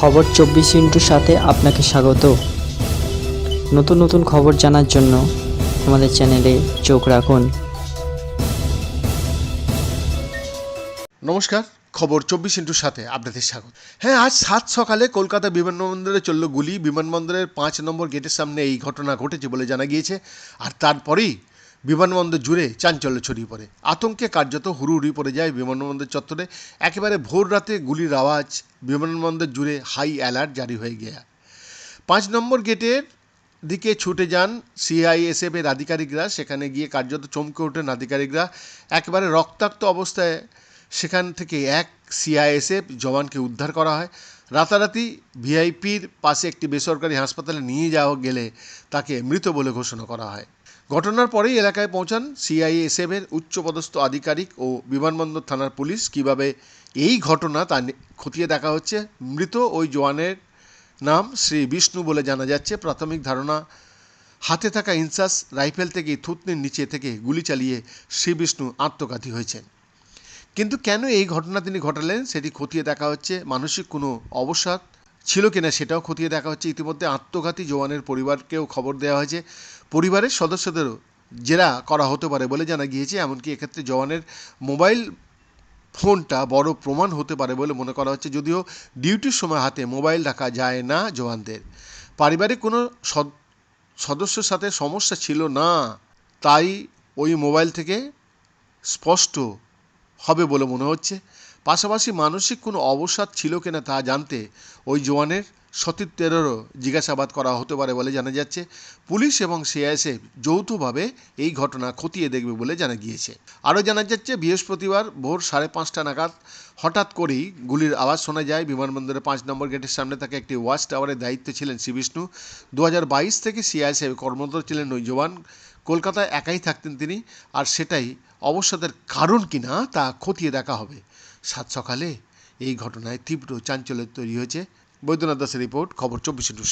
খবর চব্বিশ ইন্টুর সাথে আপনাকে স্বাগত। নতুন নতুন খবর জানার জন্য আমাদের চ্যানেলে চোখ রাখুন। নমস্কার, খবর চব্বিশ ইন্টুর সাথে আপনাদের স্বাগত। হ্যাঁ আজ সাত সকালে কলকাতা বিমানবন্দরে চলল গুলি। বিমানবন্দরের পাঁচ নম্বর গেটের সামনে এই ঘটনা ঘটেছে বলে জানা গিয়েছে। আর তারপরেই বিমানবন্দর জুড়ে চাঞ্চল্য ছড়িয়ে পড়ে। আতঙ্কে কার্যত হুড়ুহুড়ি পড়ে যায় বিমানবন্দর চত্বরে। একেবারে ভোর রাতে গুলির আওয়াজ বিমানবন্দর জুড়ে হাই অ্যালার্ট জারি হয়ে গিয়া। পাঁচ নম্বর গেটের দিকে ছুটে যান সিআইএসএফ এর আধিকারিকরা। সেখানে গিয়ে কার্যত চমকে ওঠেন আধিকারিকরা। একেবারে রক্তাক্ত অবস্থায় সেখান থেকে এক সিআইএসএফ জওয়ানকে উদ্ধার করা হয়। রাতারাতি ভিআইপির পাশে একটি বেসরকারি হাসপাতালে নিয়ে যাওয়া গেলে তাকে মৃত বলে ঘোষণা করা হয়। ঘটনার পরেই এলাকায় পৌঁছান সিআইএসএফ এর উচ্চপদস্থ আধিকারিক ও বিমানবন্দর থানার পুলিশ। কীভাবে এই ঘটনা তা খতিয়ে দেখা হচ্ছে, মৃত ওই জওয়ানের নাম শ্রী বিষ্ণু বলে জানা যাচ্ছে। প্রাথমিক ধারণা, হাতে থাকা ইনসাস রাইফেল থেকে থুতনির নিচে থেকে গুলি চালিয়ে শ্রী বিষ্ণু আত্মঘাতী হয়েছেন। কিন্তু কেন এই ঘটনা তিনি ঘটালেন? সেটি খতিয়ে দেখা হচ্ছে। মানসিক কোনো অবসাদ ছিল কিনা সেটাও খতিয়ে দেখা হচ্ছে। ইতিমধ্যে আত্মঘাতী জওয়ানের পরিবারকেও খবর দেওয়া হয়েছে। পরিবারের সদস্যদেরও জেরা করা হতে পারে বলে জানা গিয়েছে। এমনকি এক্ষেত্রে জওয়ানের মোবাইল ফোনটা বড় প্রমাণ হতে পারে বলে মনে করা হচ্ছে। যদিও ডিউটির সময় হাতে মোবাইল রাখা যায় না জওয়ানদের। পারিবারিক কোনো সদ- সদস্যের সাথে সমস্যা ছিল না। তাই ওই মোবাইল থেকে স্পষ্ট হবে বলে মনে হচ্ছে। পাশাপাশি মানসিক কোনো অবসাদ ছিল কিনা তা জানতে ওই জওয়ানের সতীর্থেরও জিজ্ঞাসাবাদ করা হতে পারে বলে জানা যাচ্ছে। পুলিশ এবং সিআইএসএফ যৌথভাবে এই ঘটনা খতিয়ে দেখবে বলে জানা গিয়েছে। আরও জানা যাচ্ছে, বৃহস্পতিবার ভোর সাড়ে পাঁচটা নাগাদ হঠাৎ করেই গুলির আওয়াজ শোনা যায়। বিমানবন্দরের পাঁচ নম্বর গেটের সামনে তাকে একটি ওয়াচ টাওয়ারের দায়িত্বে ছিলেন শ্রী বিষ্ণু দু থেকে সিআইএসএফ কর্মরত ছিলেন ওই জওয়ান। কলকাতায় একাই থাকতেন তিনি, আর সেটাই অবসাদের কারণ কিনা তা খতিয়ে দেখা হবে। সাত সকালে এই ঘটনায় তীব্র চাঞ্চল্য তৈরি হয়েছে। বৈদ্যনাথ দাসের রিপোর্ট, খবর চব্বিশে টু